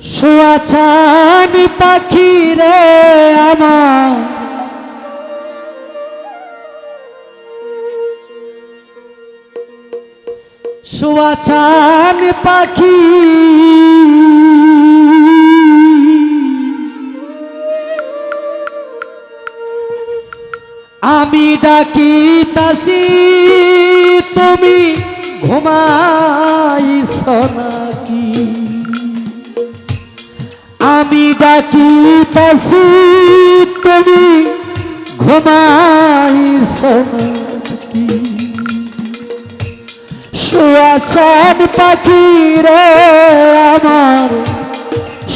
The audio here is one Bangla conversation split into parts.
শুয়াছানি পাখি রে আমার। শুয়াছান পাখি আমি ডাকি তাসি তুমি ঘুমাইছ নাকি আমি ডাকি তুমি ঘুমাইছ নাকি শুয়াছান পাখি রে আমার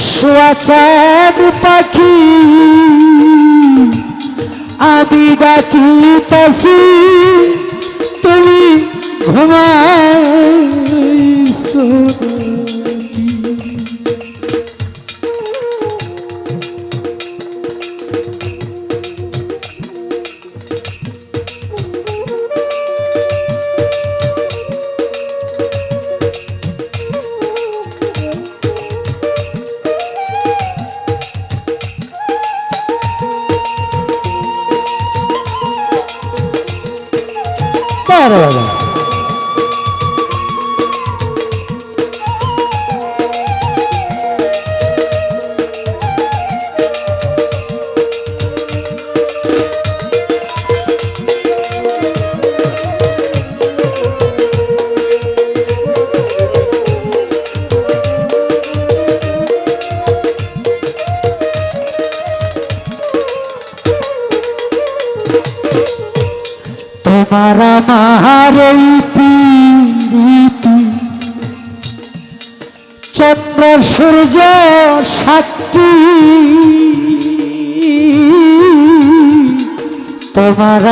শুয়াছান পাখি। আমি ডাকি তাসি তুমি ঘুমাইছ তোমার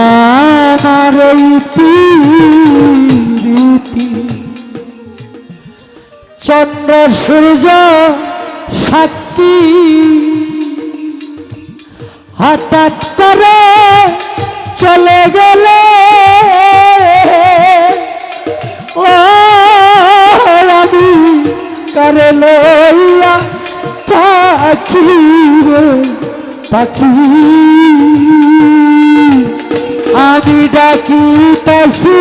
চন্দ্র সূর্য সাক্ষী হঠাৎ করে চলে গেলে ও করে লইয়া পাখি পাখি। আমি ডাকি তাসি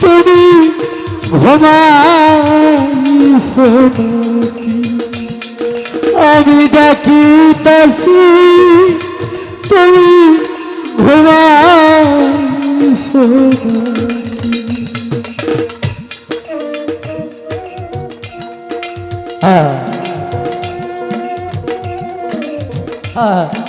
তুমি ঘুমাইছ আমি ডাকি তাসি তুমি ঘুমাইছ নাকি? হ্যাঁ হ্যাঁ। হ্যাঁ।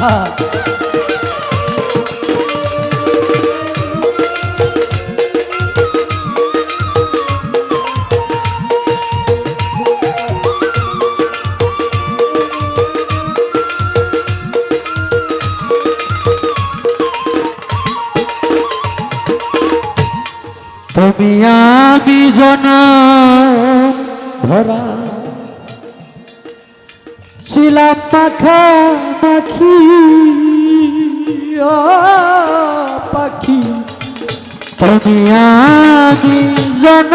হ্যাঁ তুমি আমি জন ভরা ছিলাম মাখা মাখি ও পাখি। তুমি আমি জন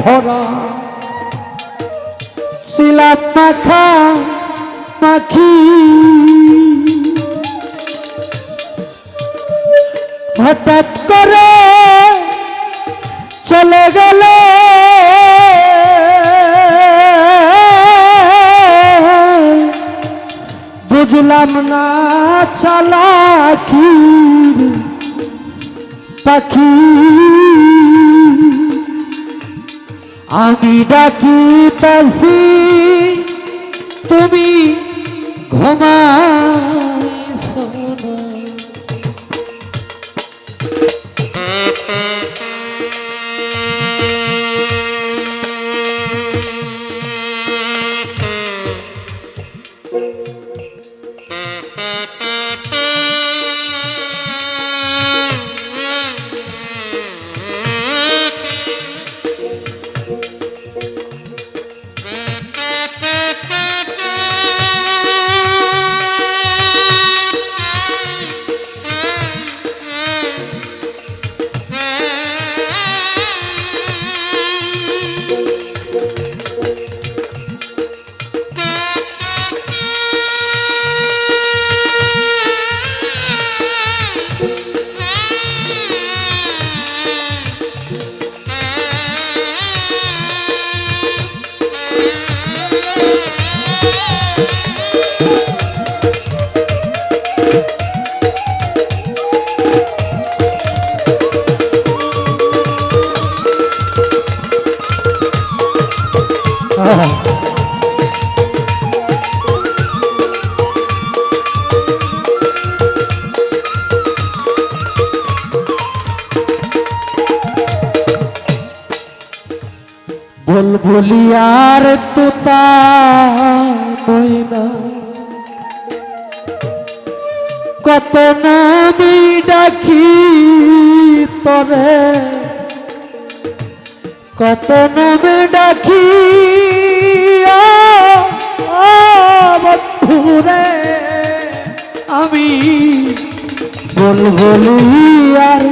ভরা। ছিলাম মাখা মাখি হঠাৎ করে চলে গেল বুঝলাম না চালাকি পাখি। আমি ডাকি তাসি তুমি ঘুমাইছ বুলবুলিয়ার তুতা ময়না কত নামি ডাকি তরে। কত নামে ডাকি বন্ধুরে। আমি বুলবুলিয়ার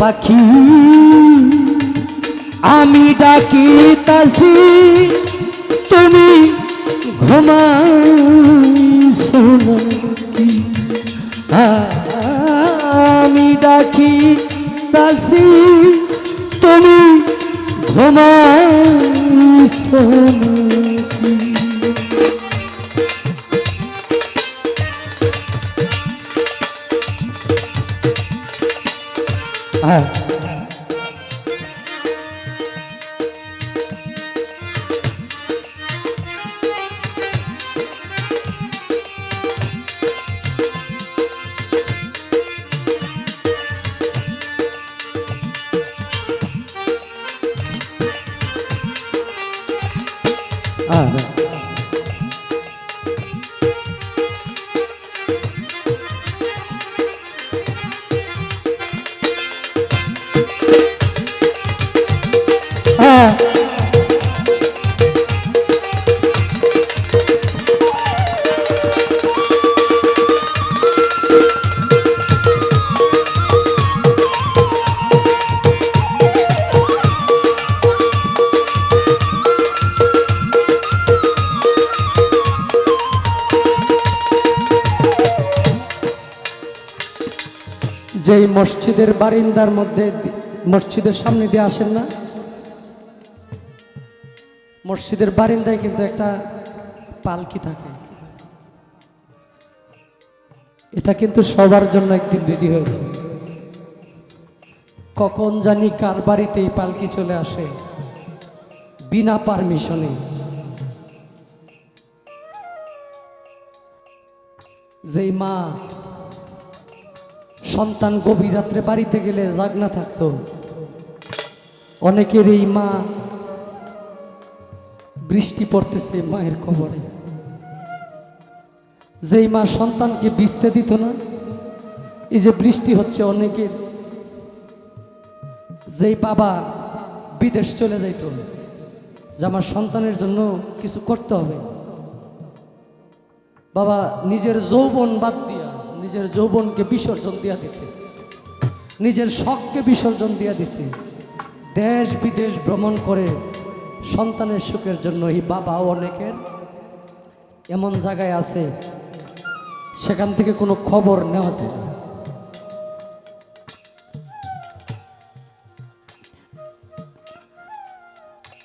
পাখি। আমি ডাকি তাসি তুমি ঘুমাই আমি ডাকি তাসি তুমি ঘুমাই সোনাকি হ্যাঁ। যেই মসজিদের বারিন্দার মধ্যে মসজিদের সামনে দিয়ে আসেন না? মসজিদের বারিন্দায় কিন্তু একটা পালকি থাকে। এটা কিন্তু সবার জন্য একদিন রেডি হয়ে যাবে। কখন জানি কার বাড়িতে এই পালকি চলে আসে, বিনা পারমিশনে। যেই মা সন্তান গভীর রাত্রে বাড়িতে গেলে জাগনা থাকতো, অনেকের এই মা বৃষ্টি পড়তেছে মায়ের কবরে। যেই মা সন্তানকে ভিজতে দিত না, এই যে বৃষ্টি হচ্ছে অনেকের, যেই বাবা বিদেশ চলে যাইত, যে আমার সন্তানের জন্য কিছু করতে হবে। বাবা নিজের যৌবন বাদ দিয়া, নিজের যৌবনকে বিসর্জন দিয়া দিছে। নিজের শখকে বিসর্জন দিয়া দিছে। দেশ বিদেশ ভ্রমণ করে সন্তানের সুখের জন্য এই বাবাও অনেকের এমন জায়গায় আছে, সেখান থেকে কোনো খবর নেওয়া যায় না।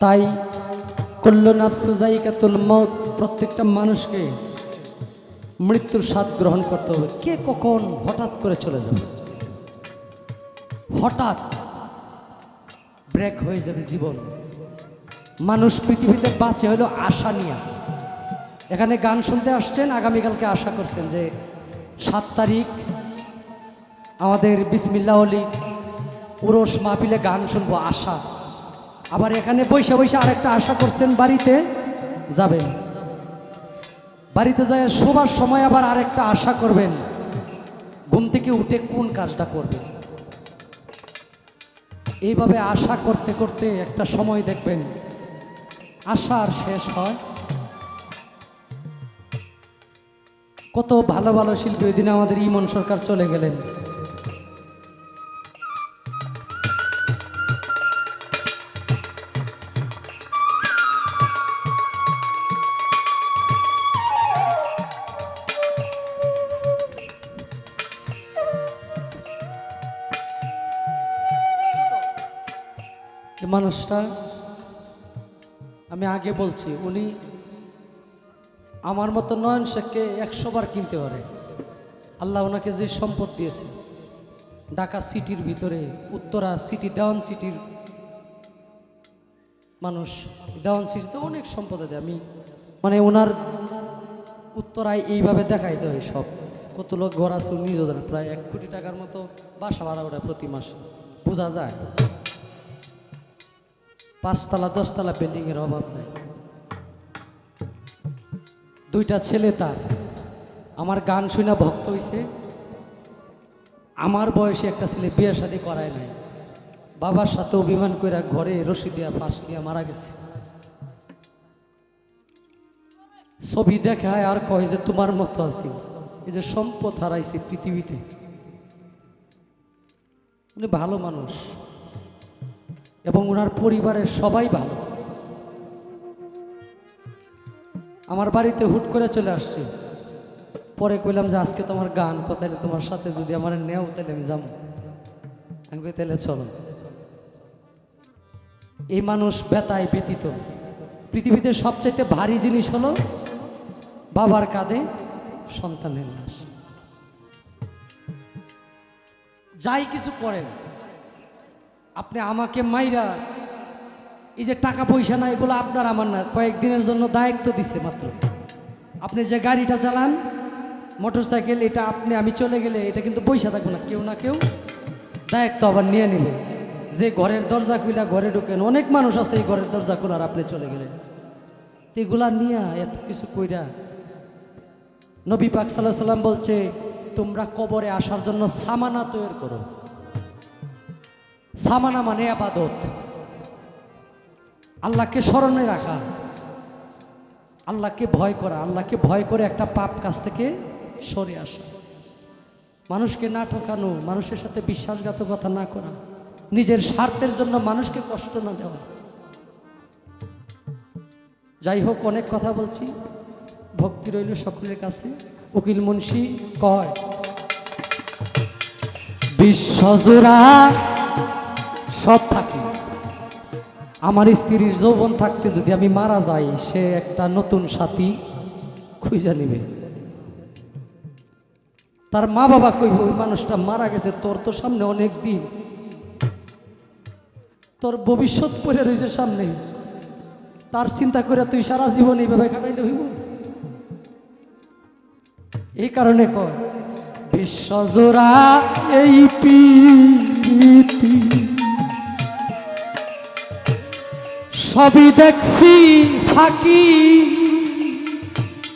তাই কল্যাণাফসুজাইকাতুল মত প্রত্যেকটা মানুষকে মৃত্যুর স্বাদ গ্রহণ করতে হবে। কে কখন হঠাৎ করে চলে যাবে? হঠাৎ ব্রেক হয়ে যাবে জীবন। মানুষ পৃথিবীতে বাঁচে হলো আশা নিয়ে। এখানে গান শুনতে আসছেন, আগামীকালকে আশা করছেন যে সাত তারিখ আমাদের বিসমিল্লা অলি উরস মাহফিলে গান শুনব আশা। আবার এখানে বৈশা বৈশা আরেকটা আশা করছেন, বাড়িতে যাবেন। বাড়িতে যায় শোবার সময় আবার আরেকটা আশা করবেন, ঘুম থেকে উঠে কোন কাজটা করবেন এইভাবে আশা করতে করতে একটা সময় দেখবেন আশা আর শেষ হয়। কত ভালো ভালো শিল্পী ওই দিনে আমাদের ইমন সরকার চলে গেলেন। মানুষটা আমি আগে বলছি, উনি আমার মতো নয়ন শেখকে একশো বার কিনতে পারে। আল্লাহ ওনাকে যে সম্পদ দিয়েছে, ঢাকা সিটির ভিতরে, উত্তরা সিটি, দেওয়ান সিটির মানুষ, দেওয়ান সিটিতে অনেক সম্পদ আছে আমি মানে ওনার উত্তরায় এইভাবে দেখাইতে হয় সব। কত লোক ঘর আছে জানে প্রায় এক কোটি টাকার মতো বাসা ভাড়া ওটা প্রতি মাসে। বোঝা যায়? পাঁচতলা, দশতলা বিল্ডিং এর অভাব নেই। দুইটা ছেলে তার। আমার গান শুনে ভক্ত হইছে। আমার বয়সে একটা ছেলে বিয়ে শাদি করায় নাই। বাবার সাথে অভিমান করে ঘরে রশি দিয়া ফাঁস দিয়া মারা গেছে। ছবি দেখায় আর কয় যে তোমার মতো আছি। এই যে সম্পদ হারাইছি পৃথিবীতে। উনি ভালো মানুষ। এবং ওনার পরিবারের সবাই ভালো। আমার বাড়িতে হুট করে চলে আসছে। পরে কইলাম যে আজকে তোমার গান কোথায় তোমার সাথে যদি আমার নেও, তাহলে আমি যাব। আমি কই, তাহলে চলো। এই মানুষ বেতায় ব্যতীত। পৃথিবীতে সবচাইতে ভারী জিনিস হলো বাবার কাঁধে সন্তানের লাশ। যাই কিছু করেন। আপনি আমাকে মাইরা, এই যে টাকা পয়সা না এগুলো আপনার আমার না। কয়েকদিনের জন্য দায়িত্ব দিছে মাত্র। আপনি যে গাড়িটা চালান মোটর সাইকেল এটা আপনি, আমি চলে গেলে এটা কিন্তু পয়সা থাকবে না। কেউ না কেউ দায়িত্ব আবার নিয়ে নেবে। যে ঘরের দরজা খুলা ঘরে ঢুকেন, অনেক মানুষ আছে এই ঘরের দরজা খোলার, আপনি চলে গেলেন। এগুলা নিয়া এত কিছু কইরা নবী পাক সাল্লাহ সাল্লাম বলছে, তোমরা কবরে আসার জন্য সামানা তৈরি করো। সামানা মানে আবাদত। আল্লাহকে স্মরণে রাখা। আল্লাহকে ভয় করা। আল্লাহকে ভয় করে একটা পাপ কাছ থেকে সরে আসা। মানুষকে না ঠকানো, মানুষের সাথে বিশ্বাসঘাতকতা না করা। নিজের স্বার্থের জন্য মানুষকে কষ্ট না দেওয়া। যাই হোক, অনেক কথা বলছি। ভক্তি রইল সকলের কাছে। উকিল মুন্সি কয় বিশ্বজোড়া সব থাকি। আমার স্ত্রীর যৌবন থাকতে যদি আমি মারা যাই, সে একটা নতুন সাথী খুঁজে নিবে। তার মা বাবা কইব, ওই মানুষটা মারা গেছে, তোর তো সামনে অনেক দিন। তোর ভবিষ্যৎ পড়ে রয়েছে সামনে। তার চিন্তা করে তুই সারা জীবন এইভাবে কাটাইলে হইব? এই কারণে কয় বিশ্বজোড়া এই প্রীতি সবই দেখছি, থাকি।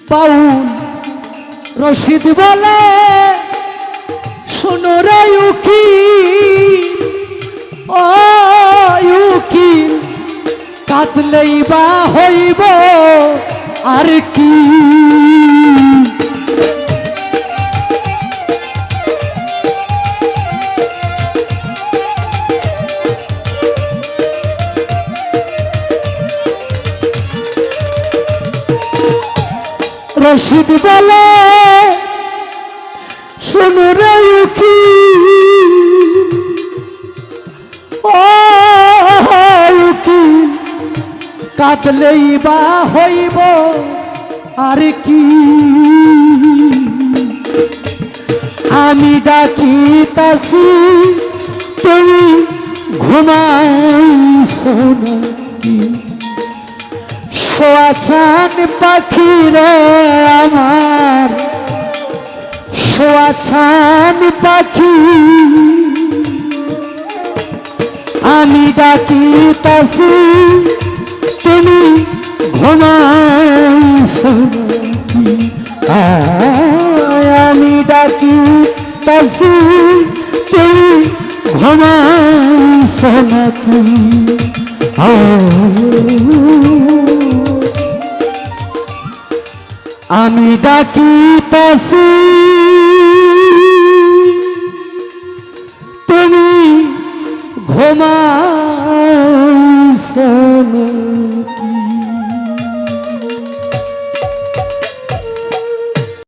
পাউন রশিদ বলে, শোনো রে উকি ও কাঁদলেই বা হইব, আর কি? রশিদ বলে, শোনো রে উকি। কাঁদলেই বা হইব আর কি। আমি ডাকি তাসি তুমি ঘুমাইছো নাকি? সোয়াচান পাখি রে আমার। সোয়াচান পাখি। আমি ডাকি তাসি তুমি ঘুমাইছো নাকি? আমি ডাকি তাসি তুমি ঘুমাইছো নাকি? ও আমি ডাকি তাসি